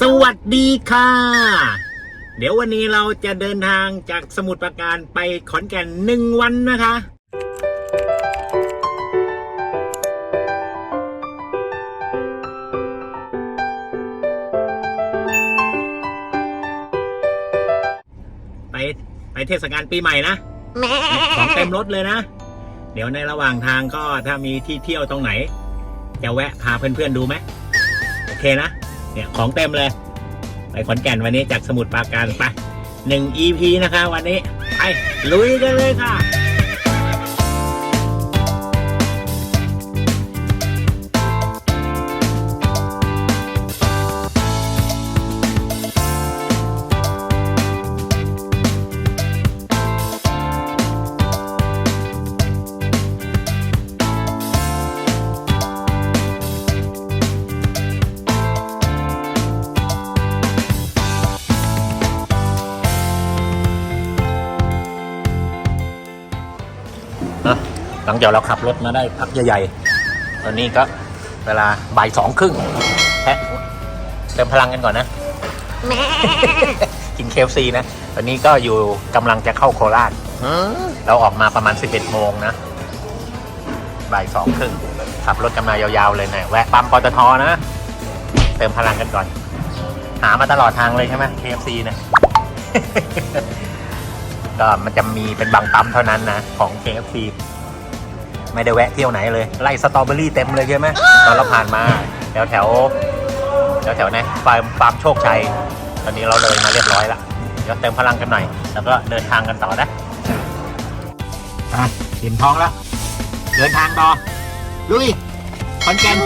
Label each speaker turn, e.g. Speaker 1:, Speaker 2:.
Speaker 1: สวัสดีค่ะ เดี๋ยววันนี้เราจะเดินทางจากสมุทรปราการไปขอนแก่นหนึ่งวันนะคะ ไปไปเทศกาลปีใหม่นะ ของเต็มรถเลยนะ เดี๋ยวในระหว่างทางก็ถ้ามีที่เที่ยวตรงไหน จะแวะพาเพื่อนๆดูไหมโอเคนะ เนี่ยของเต็มเลย ไปขอนแก่นวันนี้จากสมุทรปราการไปหนึ่ง EP นะคะ วันนี้ ไปลุยกันเลยค่ะ หลังจากเราขับรถมาได้พักใหญ่ๆ ตอนนี้ก็เวลาบ่ายสองครึ่งแพะเติมพลังกันก่อนนะ กินเคฟซีนะ ตอนนี้ก็อยู่กำลังจะเข้าโคราช เราออกมาประมาณ 11 โมงนะ บ่ายสองครึ่งขับรถกันมายาวๆเลยนะแวะปั๊มปตทนะ เติมพลังกันก่อน หามาตลอดทางเลยใช่ไหม KFC เนะ ก็มันจะมีเป็นบางปั๊มเท่านั้นนะของ KFC ไม่ได้แวะเที่ยวไหนเลย ไล่สตรอเบอรี่เต็มเลยใช่ไหมตอนเราผ่านมาแถวแถวแถวแถวไหนฟาร์มฟาร์มโชคชัย ตอนนี้เราเลยมาเรียบร้อยละเดี๋ยวเติมพลังกันหน่อย แล้วก็เดินทางกันต่อนะอะอิ่มท้องแล้ว เดินทางต่อลุยขอนแกน